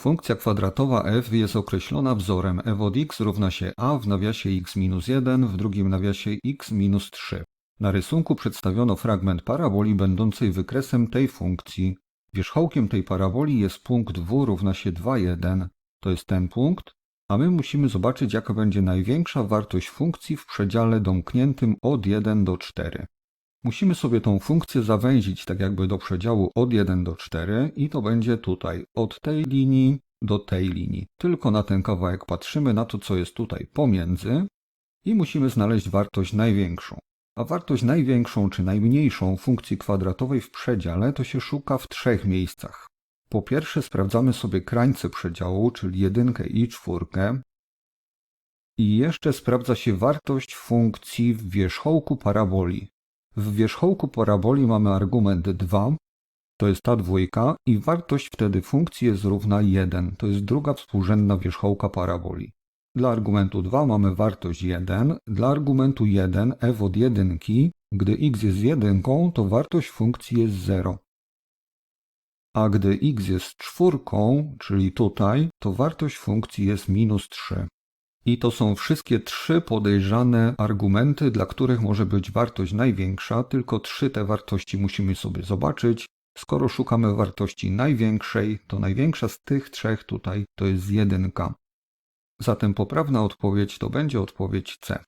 Funkcja kwadratowa f jest określona wzorem f od x równa się a w nawiasie x minus 1, w drugim nawiasie x minus 3. Na rysunku przedstawiono fragment paraboli będącej wykresem tej funkcji. Wierzchołkiem tej paraboli jest punkt w równa się 2, 1. To jest ten punkt, a my musimy zobaczyć jaka będzie największa wartość funkcji w przedziale domkniętym od 1 do 4. Musimy sobie tą funkcję zawęzić tak jakby do przedziału od 1 do 4 i to będzie tutaj od tej linii do tej linii. Tylko na ten kawałek patrzymy na to, co jest tutaj pomiędzy i musimy znaleźć wartość największą. A wartość największą czy najmniejszą funkcji kwadratowej w przedziale to się szuka w trzech miejscach. Po pierwsze sprawdzamy sobie krańce przedziału, czyli jedynkę i czwórkę. I jeszcze sprawdza się wartość funkcji w wierzchołku paraboli. W wierzchołku paraboli mamy argument 2, to jest ta dwójka i wartość wtedy funkcji jest równa 1, to jest druga współrzędna wierzchołka paraboli. Dla argumentu 2 mamy wartość 1, dla argumentu 1 f od jedynki, gdy x jest jedynką, to wartość funkcji jest 0. A gdy x jest czwórką, czyli tutaj, to wartość funkcji jest minus 3. I to są wszystkie trzy podejrzane argumenty, dla których może być wartość największa, tylko trzy te wartości musimy sobie zobaczyć. Skoro szukamy wartości największej, to największa z tych trzech tutaj to jest jedynka. Zatem poprawna odpowiedź to będzie odpowiedź C.